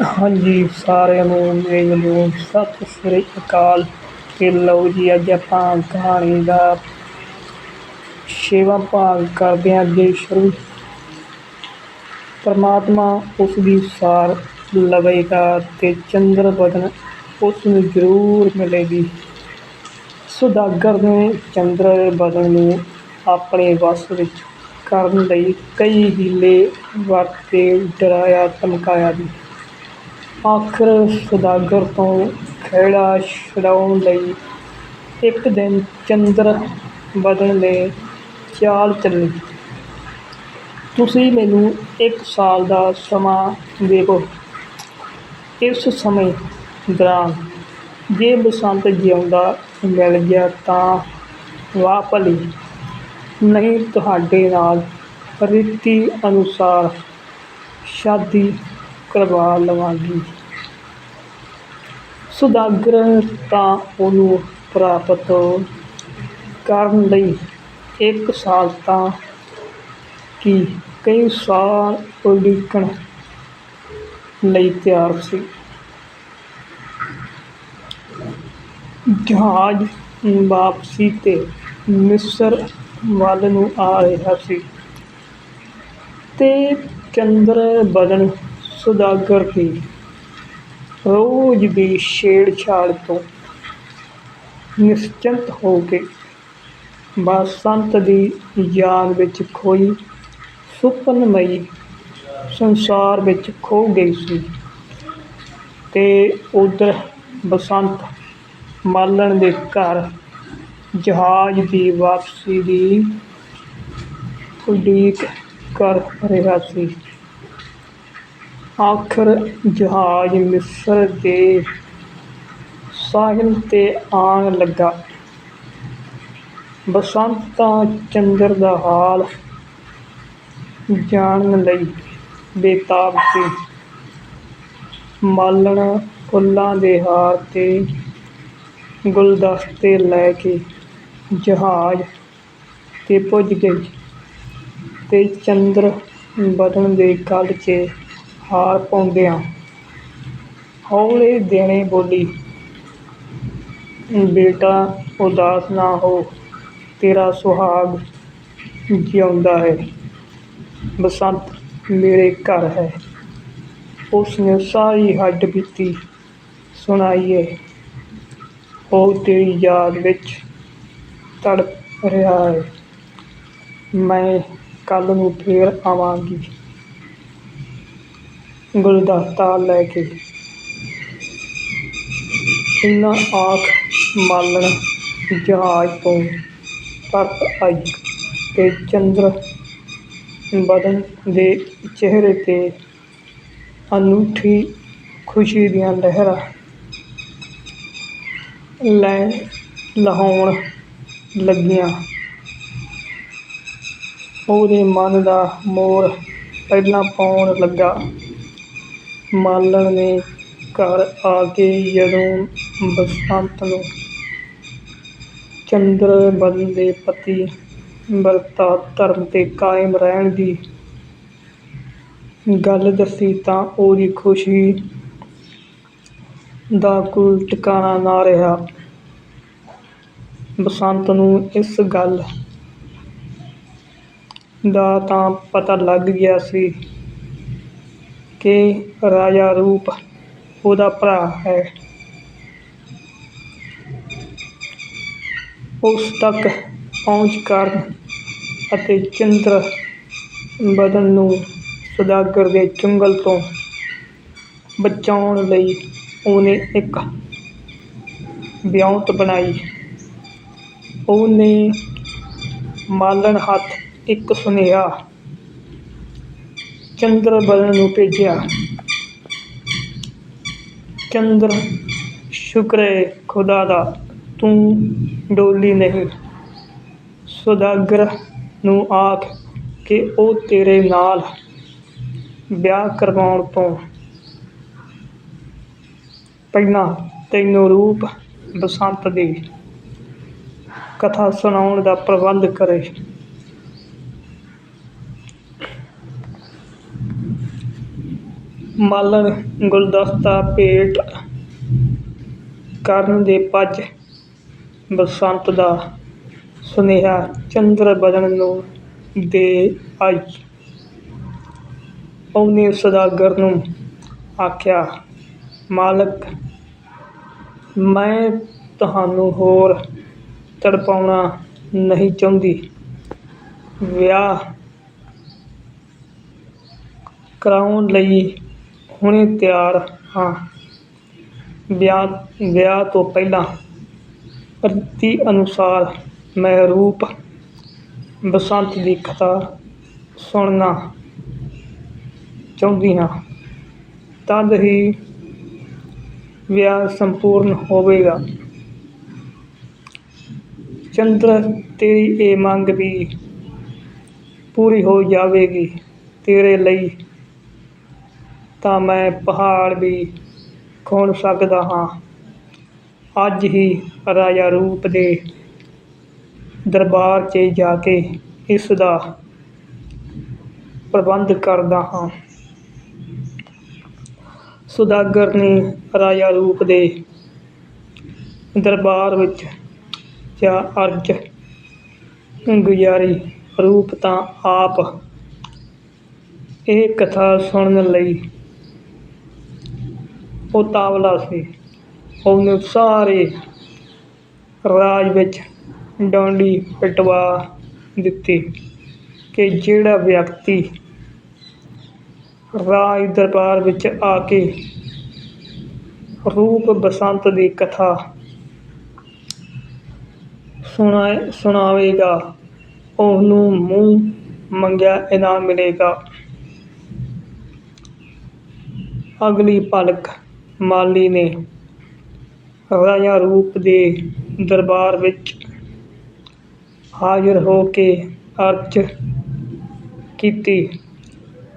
ਹਾਂਜੀ, ਸਾਰਿਆਂ ਨੂੰ ਮੇਰੇ ਵੱਲੋਂ ਸਤਿ ਸ੍ਰੀ ਅਕਾਲ। ਤੇ ਲਓ ਜੀ, ਅੱਜ ਆਪਾਂ ਕਹਾਣੀ ਦਾ ਛੇਵਾਂ ਭਾਗ ਕਰਦੇ ਹਾਂ ਅੱਗੇ ਸ਼ੁਰੂ। ਪਰਮਾਤਮਾ ਉਸ ਦੀ ਸਾਰ ਲਵੇਗਾ ਤੇ ਚੰਦਰ ਬਦਨ ਉਸ ਨੂੰ ਜ਼ਰੂਰ ਮਿਲੇਗੀ। ਸੁਦਾਗਰ ਨੇ ਚੰਦਰ ਬਦਨ ਨੂੰ ਆਪਣੇ ਵੱਸ ਵਿੱਚ ਕਰਨ ਲਈ ਕਈ ਹੀਲੇ ਵਰਤੇ, ਡਰਾਇਆ, ਧਮਕਾਇਆ ਵੀ। ਆਖਰ ਸੁਦਾਗਰ ਤੋਂ ਖਹਿੜਾ ਛੁਡਾਉਣ ਲਈ ਇੱਕ ਦਿਨ ਚੰਦਰ ਬਦਨ ਨੇ ਚਾਲ ਚੱਲੀ। ਤੁਸੀਂ ਮੈਨੂੰ ਇੱਕ ਸਾਲ ਦਾ ਸਮਾਂ ਦੇਵੋ। ਇਸ ਸਮੇਂ ਦੌਰਾਨ ਜੇ ਬਸੰਤ ਜਿਉਂਦਾ ਮਿਲ ਗਿਆ ਤਾਂ ਵਾਹ ਭਲੀ। ਨਹੀਂ ਤੁਹਾਡੇ ਨਾਲ ਰੀਤੀ ਅਨੁਸਾਰ ਸ਼ਾਦੀ ਕਰਵਾ ਲਵਾਂਗੀ। ਸੁਦਾਗਰ ਤਾਂ ਉਹਨੂੰ ਪ੍ਰਾਪਤ ਕਰਨ ਲਈ ਇੱਕ ਸਾਲ ਤਾਂ ਕੀ ਕਈ ਸਾਲ ਉਡੀਕਣ ਲਈ ਤਿਆਰ ਸੀ। ਜਹਾਜ਼ ਵਾਪਸੀ ਤੇ ਮਿਸਰ ਵੱਲ ਨੂੰ ਆ ਰਿਹਾ ਸੀ ਤੇ ਚੰਦਰ ਬਦਨ ਸੁਦਾਗਰ ਦੀ ਰੋਜ਼ ਦੀ ਛੇੜਛਾੜ ਤੋਂ ਨਿਸ਼ਚਿੰਤ ਹੋ ਕੇ ਬਸੰਤ ਦੀ ਯਾਦ ਵਿੱਚ ਖੋਈ, ਸੁਪਨਮਈ ਸੰਸਾਰ ਵਿੱਚ ਖੋ ਗਈ ਸੀ। ਤੇ ਉਧਰ ਬਸੰਤ ਮਾਲਣ ਦੇ ਘਰ ਜਹਾਜ਼ ਦੀ ਵਾਪਸੀ ਦੀ ਉਡੀਕ ਕਰ ਰਿਹਾ ਸੀ। ਆਖਰ ਜਹਾਜ਼ ਮਿਸਰ ਦੇ ਸਾਹਿਲ ਤੇ ਆਉਣ ਲੱਗਾ। ਬਸੰਤ ਤਾਂ ਚੰਦਰ ਦਾ ਹਾਲ ਜਾਣਨ ਲਈ ਬੇਤਾਬ ਸੀ। ਮਾਲਣ ਫੁੱਲਾਂ ਦੇ ਹਾਰ ਤੇ ਗੁਲਦਸਤੇ ਲੈ ਕੇ ਜਹਾਜ਼ ਤੇ ਪੁੱਜ ਗਈ ਤੇ ਚੰਦਰ ਬਦਨ ਦੇ ਗਲ 'ਚ ਹਾਰ ਪਾਉਂਦਿਆਂ ਹੌਲੇ ਦੇਣੇ ਬੋਲੀ, ਬੇਟਾ, ਉਦਾਸ ਨਾ ਹੋ, ਤੇਰਾ ਸੁਹਾਗ ਜਿਉਂਦਾ ਹੈ, ਬਸੰਤ ਮੇਰੇ ਘਰ ਹੈ। ਉਸ ਨੇ ਸਾਰੀ ਹੱਡ ਬੀਤੀ, ਸੁਣਾਈਏ ਉਹ ਤੇਰੀ ਯਾਦ ਵਿੱਚ ਤੜਪ ਰਿਹਾ ਹੈ। ਮੈਂ ਕੱਲ ਨੂੰ ਫੇਰ ਆਵਾਂਗੀ। ਗੁਲਦਸਤਾ ਲੈ ਕੇ। ਇੰਨਾ ਆਖ ਮਾਲਣ ਜਹਾਜ਼ ਤੋਂ ਪਰਤ ਆਈ ਅਤੇ ਚੰਦਰ ਬਦਨ ਦੇ ਚਿਹਰੇ ਤੇ ਅਨੂਠੀ ਖੁਸ਼ੀ ਦੀਆਂ ਲਹਿਰਾਂ ਲੈ ਲਹਾਉਣ ਲੱਗੀਆਂ। ਉਹਦੇ ਮਨ ਦਾ ਮੋਰ ਪਹਿਲਾਂ ਪਾਉਣ ਲੱਗਾ। ਮਾਲਣ ਨੇ ਘਰ ਆ ਕੇ ਜਦੋਂ ਬਸੰਤ ਨੂੰ ਚੰਦਰ ਬਦਨ ਦੇ ਪਤੀ ਵਰਤਾ ਧਰਮ ਤੇ ਕਾਇਮ ਰਹਿਣ ਦੀ ਗੱਲ ਦੱਸੀ ਤਾਂ ਉਹਦੀ ਖੁਸ਼ੀ ਦਾ ਕੋਈ ਟਿਕਾਣਾ ਨਾ ਰਿਹਾ। ਬਸੰਤ ਨੂੰ ਇਸ ਗੱਲ ਦਾ ਤਾਂ ਪਤਾ ਲੱਗ ਗਿਆ ਸੀ ਕਿ ਰਾਜਾ ਰੂਪ ਉਹਦਾ ਭਰਾ ਹੈ। ਉਸ ਤੱਕ ਪਹੁੰਚ ਕਰਨ ਅਤੇ ਚੰਦਰ ਬਦਨ ਨੂੰ ਸੁਦਾਗਰ ਦੇ ਚੁੰਗਲ ਤੋਂ ਬਚਾਉਣ ਲਈ ਉਹਨੇ ਇੱਕ ਵਿਉਂਤ ਬਣਾਈ। ਉਹਨੇ ਮਾਲਣ ਹੱਥ ਇੱਕ ਸੁਨੇਹਾ ਚੰਦਰ ਬਦਨ ਨੂੰ ਭੇਜਿਆ। ਚੰਦਰ, ਸ਼ੁਕਰ ਹੈ ਖੁਦਾ ਦਾ, ਤੂੰ ਡੋਲੀ ਨਹੀਂ। ਸੁਦਾਗਰ ਨੂੰ ਆਖ ਕਿ ਉਹ ਤੇਰੇ ਨਾਲ ਵਿਆਹ ਕਰਵਾਉਣ ਤੋਂ ਪਹਿਲਾਂ ਤੈਨੂੰ ਰੂਪ ਬਸੰਤ ਦੀ ਕਥਾ ਸੁਣਾਉਣ ਦਾ ਪ੍ਰਬੰਧ ਕਰੇ। ਮਾਲਣ, ਗੁਲਦਸਤਾ, ਭੇਟ ਕਰਨ ਦੇ ਪੱਜ ਬਸੰਤ ਦਾ ਸੁਨੇਹਾ ਚੰਦਰ ਬਦਨ ਨੂੰ ਦੇ ਆਈ। ਉਹਨੇ ਸੌਦਾਗਰ ਨੂੰ ਆਖਿਆ, ਮਾਲਕ, ਮੈਂ ਤੁਹਾਨੂੰ ਹੋਰ ਤੜਪਾਉਣਾ ਨਹੀਂ ਚਾਹੁੰਦੀ। ਵਿਆਹ ਕਰਾਉਣ ਲਈ ਹੁਣੇ ਤਿਆਰ ਹਾਂ। ਵਿਆਹ ਵਿਆਹ ਤੋਂ ਪਹਿਲਾਂ ਰੀਤੀ ਅਨੁਸਾਰ ਮੈਂ ਰੂਪ ਬਸੰਤ ਦੀ ਕਥਾ ਸੁਣਨਾ ਚਾਹੁੰਦੀ ਹਾਂ। ਤਦ ਹੀ ਵਿਆਹ ਸੰਪੂਰਨ ਹੋਵੇਗਾ। ਚੰਦਰ, ਤੇਰੀ ਇਹ ਮੰਗ ਵੀ ਪੂਰੀ ਹੋ ਜਾਵੇਗੀ। ਤੇਰੇ ਲਈ ਤਾਂ ਮੈਂ ਪਹਾੜ ਵੀ ਖੋਣ ਸਕਦਾ ਹਾਂ। ਅੱਜ ਹੀ ਰਾਜਾ ਰੂਪ ਦੇ ਦਰਬਾਰ 'ਚ ਜਾ ਕੇ ਇਸ ਦਾ ਪ੍ਰਬੰਧ ਕਰਦਾ ਹਾਂ। ਸੁਦਾਗਰ ਨੇ ਰਾਜਾ ਰੂਪ ਦੇ ਦਰਬਾਰ ਵਿੱਚ ਜਾਂ ਅਰਜ ਗੁਜ਼ਾਰੀ ਰੂਪ ਤਾਂ ਆਪ ਇਹ ਕਥਾ ਸੁਣਨ ਲਈ ਉਤਾਵਲਾ ਸੀ। ਉਹਨੇ ਸਾਰੇ ਰਾਜ ਵਿੱਚ ਡਾਂਡੀ ਪਟਵਾ ਦਿੱਤੀ ਕਿ ਜਿਹੜਾ ਵਿਅਕਤੀ ਰਾਜ ਦਰਬਾਰ ਵਿੱਚ ਆ ਕੇ ਰੂਪ ਬਸੰਤ ਦੀ ਕਥਾ ਸੁਣਾ, ਸੁਣਾਵੇਗਾ, ਉਹਨੂੰ ਮੂੰਹ ਮੰਗਿਆ ਇਨਾਮ ਮਿਲੇਗਾ। ਅਗਲੀ ਪਲਕ ਮਾਲੀ ਨੇ ਰਾਜਾ ਰੂਪ ਦੇ ਦਰਬਾਰ ਵਿੱਚ ਹਾਜ਼ਰ ਹੋ ਕੇ ਅਰਜ਼ ਕੀਤੀ।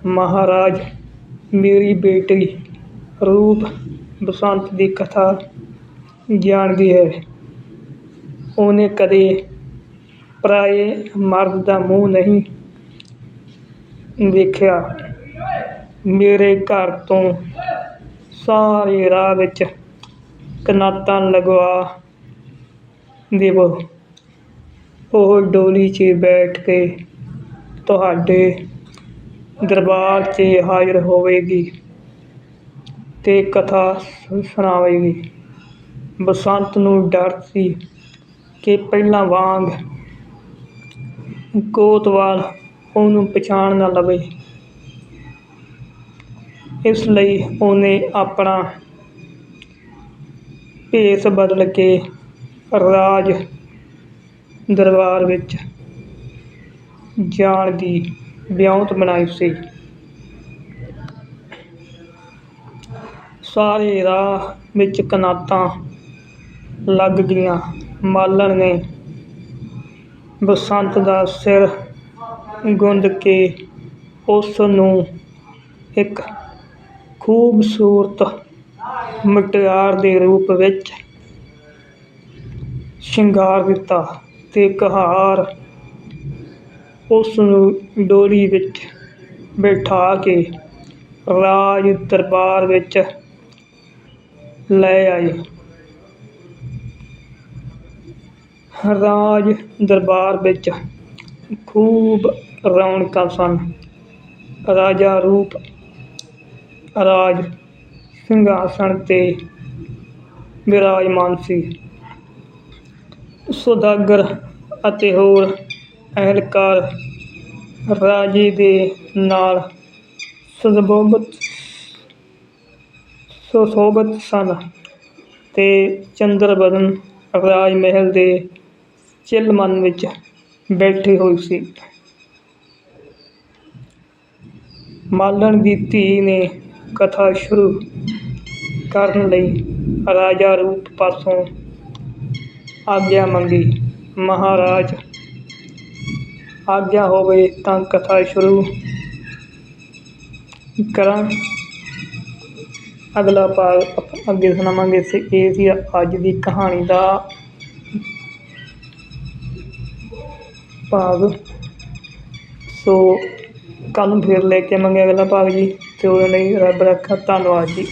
ਮਹਾਰਾਜ, ਮੇਰੀ ਬੇਟੀ ਰੂਪ ਬਸੰਤ ਦੀ ਕਥਾ ਜਾਣਦੀ ਹੈ। ਉਹਨੇ ਕਦੇ ਪਰਾਏ ਮਰਦ ਦਾ ਮੂੰਹ ਨਹੀਂ ਵੇਖਿਆ। ਮੇਰੇ ਘਰ ਤੋਂ ਸਾਰੇ ਰਾਹ ਵਿੱਚ ਕਨਾਤਾਂ ਲਗਵਾ ਦੇਵੋ। ਉਹ ਡੋਲੀ 'ਚ ਬੈਠ ਕੇ ਤੁਹਾਡੇ ਦਰਬਾਰ 'ਚ ਹਾਜ਼ਰ ਹੋਵੇਗੀ ਤੇ ਕਥਾ ਸੁ- ਸੁਣਾਵੇਗੀ। ਬਸੰਤ ਨੂੰ ਡਰ ਸੀ ਕਿ ਪਹਿਲਾਂ ਵਾਂਗ ਕੋਤਵਾਲ ਉਹਨੂੰ ਪਛਾਣ ਨਾ ਲਵੇ। ਇਸ ਲਈ ਉਹਨੇ ਆਪਣਾ ਭੇਸ ਬਦਲ ਕੇ ਰਾਜ ਦਰਬਾਰ ਵਿੱਚ ਜਾਣ ਦੀ ਵਿਉਂਤ ਬਣਾਈ ਸੀ। ਸਾਰੇ ਰਾਹ ਵਿੱਚ ਕਨਾਤਾਂ ਲੱਗ ਗਈਆਂ। ਮਾਲਣ ਨੇ ਬਸੰਤ ਦਾ ਸਿਰ ਗੁੰਦ ਕੇ ਉਸ ਨੂੰ ਇੱਕ ਖੂਬਸੂਰਤ ਮੁਟਿਆਰ ਦੇ ਰੂਪ ਵਿੱਚ ਸ਼ਿੰਗਾਰ ਦਿੱਤਾ ਅਤੇ ਕਹਾਰ ਉਸ ਨੂੰ ਡੋਲੀ ਵਿੱਚ ਬਿਠਾ ਕੇ ਰਾਜ ਦਰਬਾਰ ਵਿੱਚ ਲੈ ਆਏ। ਰਾਜ ਦਰਬਾਰ ਵਿੱਚ ਖੂਬ ਰੌਣਕਾਂ ਸਨ। ਰਾਜਾ ਰੂਪ ਰਾਜ ਸਿੰਘਾਸਣ ਤੇ ਵਿਰਾਜਮਾਨ ਸੀ। ਸੁਦਾਗਰ ਅਤੇ ਹੋਰ ਅਹਿਲਕਾਰ ਰਾਜੇ ਦੇ ਨਾਲ ਸੁਸ਼ੋਭਿਤ ਸੁਸ਼ੋਭਿਤ ਸਨ ਤੇ ਚੰਦਰਬਦਨ ਰਾਜ ਮਹਿਲ ਦੇ ਚਿਲਮਨ ਵਿੱਚ ਬੈਠੀ ਹੋਈ ਸੀ। ਮਾਲਣ ਦੀ ਧੀ ਨੇ ਕਥਾ ਸ਼ੁਰੂ ਕਰਨ ਲਈ ਰਾਜਾ ਰੂਪ ਪਾਸੋਂ ਆਗਿਆ ਮੰਗੀ। ਮਹਾਰਾਜ, ਆਗਿਆ ਹੋਵੇ ਤਾਂ ਕਥਾ ਸ਼ੁਰੂ ਕਰਾਂ। ਅਗਲਾ ਭਾਗ ਅੱਗੇ ਸੁਣਾਵਾਂਗੇ ਸੇ ਇਹ ਸੀ ਅੱਜ ਦੀ ਕਹਾਣੀ ਦਾ ਭਾਗ। ਸੋ ਕੱਲ੍ਹ ਨੂੰ ਫਿਰ ਲੈ ਕੇ ਆਵਾਂਗੇ ਅਗਲਾ ਭਾਗ ਜੀ। ਤੇ ਉਹਦੇ ਲਈ ਰੱਬ ਰੱਖਾ ਧੰਨਵਾਦ ਜੀ।